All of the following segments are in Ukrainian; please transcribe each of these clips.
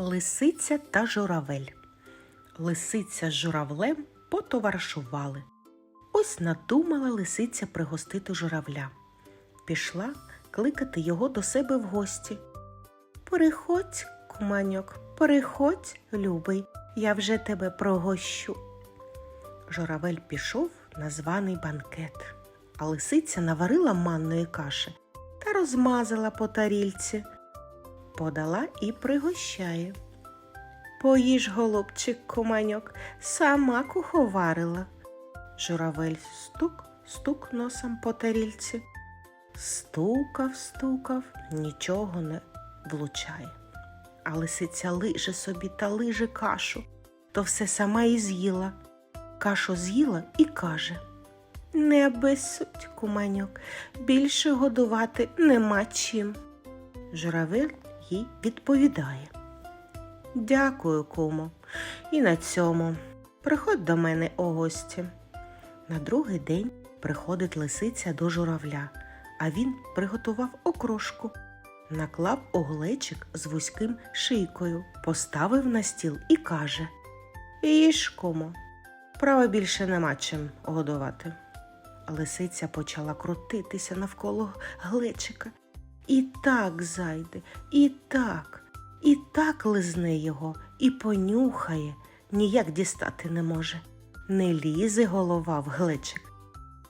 Лисиця та журавель. Лисиця з журавлем потоваришували. Ось надумала лисиця пригостити журавля. Пішла кликати його до себе в гості. Переходь, куманьок, переходь, любий, я вже тебе прогощу. Журавель пішов на званий банкет, а лисиця наварила манної каші та розмазала по тарільці. Подала і пригощає. Поїж, голубчик, куманьок, сама куховарила. Журавель стук, стук носом по тарільці. Стукав, стукав, нічого не влучає. А лисиця лиже собі та лиже кашу, то все сама і з'їла. Кашу з'їла і каже Не обесудь, куманьок, більше годувати нема чим. Журавель їй відповідає. Дякую, кумо, і на цьому. Приходь до мене у гості. На другий день приходить лисиця до журавля, а він приготував окрошку, наклав у глечик з вузьким шийкою, поставив на стіл і каже Їж, кумо, права більше нема чим годувати. Лисиця почала крутитися навколо глечика. І так зайде, і так, і так лизне його, і понюхає, ніяк дістати не може. Не лізе голова в глечик.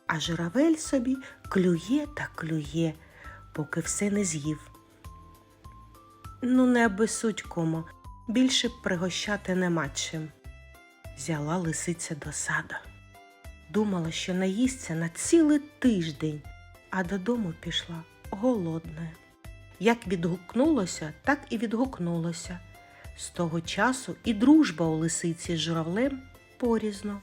А журавель собі клює та клює, поки все не з'їв. Ну, не обесудь, комо, більше пригощати нема чим. Взяла лисиця до сада. Думала, що наїсться на цілий тиждень, а додому пішла голодна. Як відгукнулося, так і відгукнулося. З того часу і дружба у лисиці з журавлем порізно.